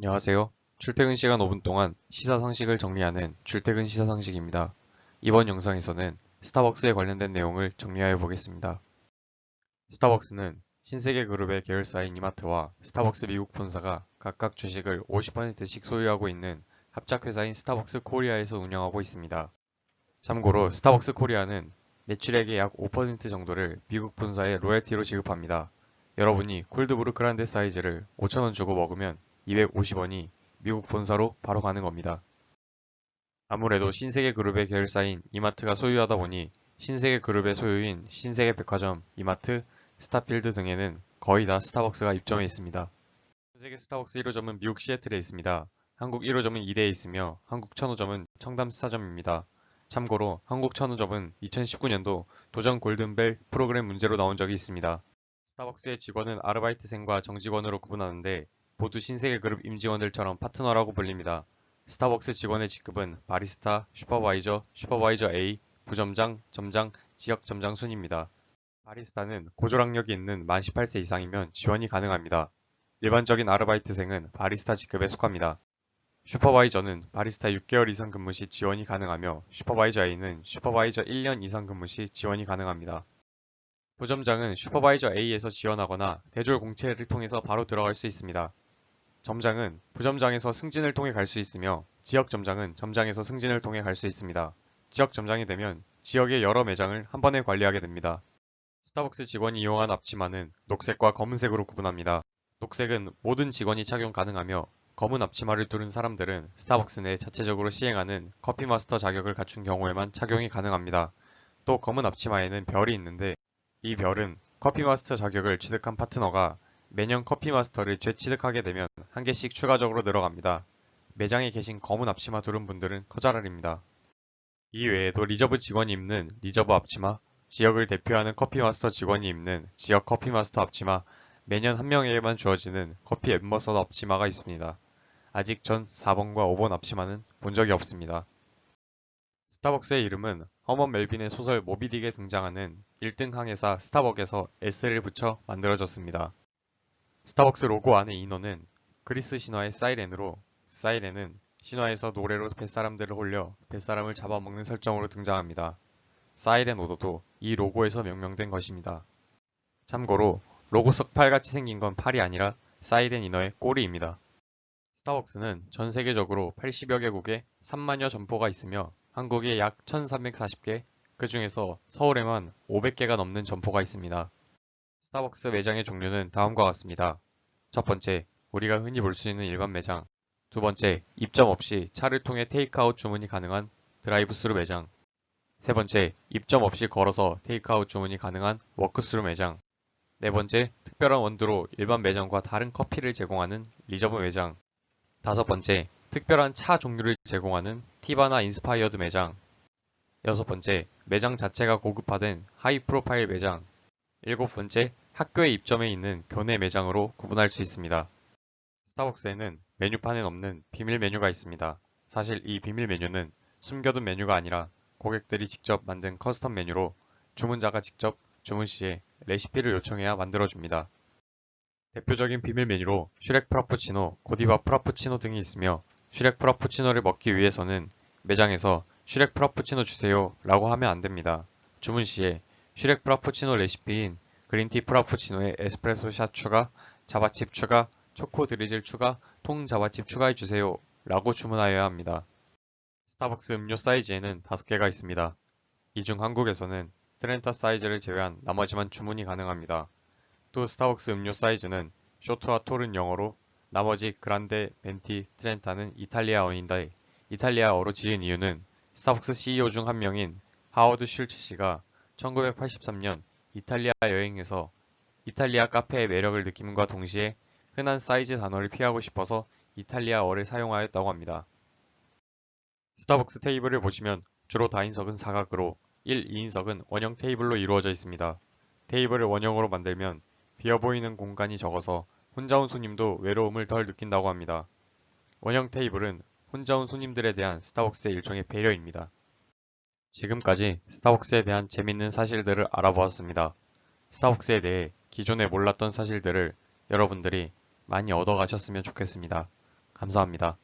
안녕하세요. 출퇴근 시간 5분 동안 시사 상식을 정리하는 출퇴근 시사 상식입니다. 이번 영상에서는 스타벅스에 관련된 내용을 정리하여 보겠습니다. 스타벅스는 신세계 그룹의 계열사인 이마트와 스타벅스 미국 본사가 각각 주식을 50%씩 소유하고 있는 합작회사인 스타벅스 코리아에서 운영하고 있습니다. 참고로 스타벅스 코리아는 매출액의 약 5% 정도를 미국 본사에 로열티로 지급합니다. 여러분이 콜드브루 그란데 사이즈를 5,000원 주고 먹으면 250원이 미국 본사로 바로 가는 겁니다. 아무래도 신세계 그룹의 계열사인 이마트가 소유하다 보니 신세계 그룹의 소유인 신세계 백화점, 이마트, 스타필드 등에는 거의 다 스타벅스가 입점해 있습니다. 신세계 스타벅스 1호점은 미국 시애틀에 있습니다. 한국 1호점은 이대에 있으며 한국 1000호점은 청담 스타점입니다. 참고로 한국 1000호점은 2019년도 도전 골든벨 프로그램 문제로 나온 적이 있습니다. 스타벅스의 직원은 아르바이트생과 정직원으로 구분하는데 모두 신세계 그룹 임직원들처럼 파트너라고 불립니다. 스타벅스 직원의 직급은 바리스타, 슈퍼바이저, 슈퍼바이저 A, 부점장, 점장, 지역 점장 순입니다. 바리스타는 고졸학력이 있는 만 18세 이상이면 지원이 가능합니다. 일반적인 아르바이트생은 바리스타 직급에 속합니다. 슈퍼바이저는 바리스타 6개월 이상 근무 시 지원이 가능하며 슈퍼바이저 A는 슈퍼바이저 1년 이상 근무 시 지원이 가능합니다. 부점장은 슈퍼바이저 A에서 지원하거나 대졸 공채를 통해서 바로 들어갈 수 있습니다. 점장은 부점장에서 승진을 통해 갈 수 있으며 지역 점장은 점장에서 승진을 통해 갈 수 있습니다. 지역 점장이 되면 지역의 여러 매장을 한 번에 관리하게 됩니다. 스타벅스 직원이 이용한 앞치마는 녹색과 검은색으로 구분합니다. 녹색은 모든 직원이 착용 가능하며 검은 앞치마를 두른 사람들은 스타벅스 내 자체적으로 시행하는 커피 마스터 자격을 갖춘 경우에만 착용이 가능합니다. 또 검은 앞치마에는 별이 있는데 이 별은 커피 마스터 자격을 취득한 파트너가 매년 커피 마스터를 재취득하게 되면 한 개씩 추가적으로 늘어갑니다. 매장에 계신 검은 앞치마 두른 분들은 커자랄입니다. 이 외에도 리저브 직원이 입는 리저브 앞치마, 지역을 대표하는 커피 마스터 직원이 입는 지역 커피 마스터 앞치마, 매년 한 명에게만 주어지는 커피 엠버서더 앞치마가 있습니다. 아직 전 4번과 5번 앞치마는 본 적이 없습니다. 스타벅스의 이름은 허먼 멜빈의 소설 모비딕에 등장하는 1등 항해사 스타벅에서 S를 붙여 만들어졌습니다. 스타벅스 로고 안의 인어는 그리스 신화의 사이렌으로 사이렌은 신화에서 노래로 뱃사람들을 홀려 뱃사람을 잡아먹는 설정으로 등장합니다. 사이렌 오더도 이 로고에서 명명된 것입니다. 참고로 로고 석 팔같이 생긴 건 팔이 아니라 사이렌 인어의 꼬리입니다. 스타벅스는 전 세계적으로 80여 개국에 3만여 점포가 있으며 한국에 약 1340개, 그 중에서 서울에만 500개가 넘는 점포가 있습니다. 스타벅스 매장의 종류는 다음과 같습니다. 첫 번째, 우리가 흔히 볼 수 있는 일반 매장. 두 번째, 입점 없이 차를 통해 테이크아웃 주문이 가능한 드라이브스루 매장. 세 번째, 입점 없이 걸어서 테이크아웃 주문이 가능한 워크스루 매장. 네 번째, 특별한 원두로 일반 매장과 다른 커피를 제공하는 리저브 매장. 다섯 번째, 특별한 차 종류를 제공하는 티바나 인스파이어드 매장. 여섯 번째, 매장 자체가 고급화된 하이 프로파일 매장. 일곱 번째, 학교에 입점해 있는 교내 매장으로 구분할 수 있습니다. 스타벅스에는 메뉴판에 없는 비밀 메뉴가 있습니다. 사실 이 비밀 메뉴는 숨겨둔 메뉴가 아니라 고객들이 직접 만든 커스텀 메뉴로 주문자가 직접 주문 시에 레시피를 요청해야 만들어줍니다. 대표적인 비밀 메뉴로 슈렉 프라푸치노, 고디바 프라푸치노 등이 있으며 슈렉 프라푸치노를 먹기 위해서는 매장에서 슈렉 프라푸치노 주세요 라고 하면 안됩니다. 주문 시에 슈렉 프라푸치노 레시피인 그린티 프라푸치노에 에스프레소 샷 추가, 자바칩 추가, 초코 드리즐 추가, 통 자바칩 추가해주세요 라고 주문하여야 합니다. 스타벅스 음료 사이즈에는 5개가 있습니다. 이 중 한국에서는 트렌타 사이즈를 제외한 나머지만 주문이 가능합니다. 또 스타벅스 음료 사이즈는 쇼트와 톨은 영어로 나머지 그란데, 벤티, 트렌타는 이탈리아어인데 이탈리아어로 지은 이유는 스타벅스 CEO 중 한 명인 하워드 슐츠 씨가 1983년 이탈리아 여행에서 이탈리아 카페의 매력을 느낌과 동시에 흔한 사이즈 단어를 피하고 싶어서 이탈리아어를 사용하였다고 합니다. 스타벅스 테이블을 보시면 주로 다인석은 사각으로 1, 2인석은 원형 테이블로 이루어져 있습니다. 테이블을 원형으로 만들면 비어 보이는 공간이 적어서 혼자 온 손님도 외로움을 덜 느낀다고 합니다. 원형 테이블은 혼자 온 손님들에 대한 스타벅스의 일종의 배려입니다. 지금까지 스타벅스에 대한 재밌는 사실들을 알아보았습니다. 스타벅스에 대해 기존에 몰랐던 사실들을 여러분들이 많이 얻어가셨으면 좋겠습니다. 감사합니다.